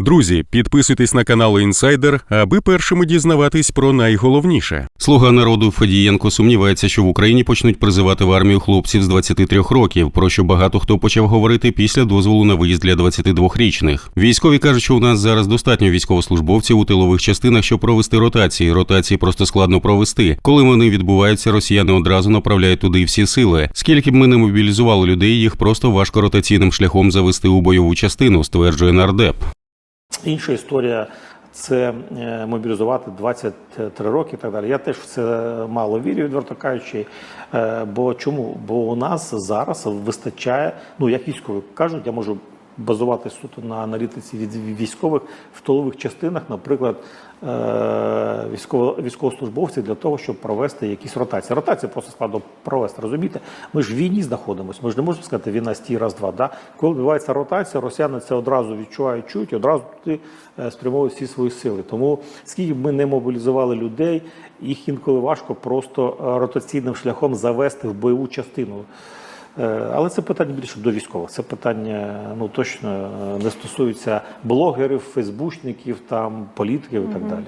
Друзі, підписуйтесь на канал Інсайдер, аби першими дізнаватись про найголовніше. Слуга народу Федієнко сумнівається, що в Україні почнуть призивати в армію хлопців з 23 років, про що багато хто почав говорити після дозволу на виїзд для 22-річних. Військові кажуть, що у нас зараз достатньо військовослужбовців у тилових частинах, щоб провести ротації. Ротації просто складно провести. Коли вони відбуваються, росіяни одразу направляють туди всі сили. Скільки б ми не мобілізували людей, їх просто важко ротаційним шляхом завести у бойову частину, стверджує нардеп. Інша історія це е, мобілізувати 23 роки і так далі. Я теж в це мало вірю, відверто кажучи. Е, Бо чому? Бо у нас зараз вистачає, ну як військові кажуть, я можу базуватись суто на аналітиці від військових в тилових частинах, наприклад, е, військово, військовослужбовців для того, щоб провести якісь ротації. Ротації просто складно провести. Розумієте, ми ж в війні знаходимося. Ми ж не можемо сказати війна стій раз, два. Да? Коли відбувається ротація, росіяни це одразу відчувають, чують, одразу туди е, спрямовують всі свої сили. Тому скільки б ми не мобілізували людей, їх інколи важко просто е, ротаційним шляхом завести в бойову частину. Е, Але це питання більше до військових. Це питання ну точно е, не стосується блогерів, фейсбучників, там політиків і так далі.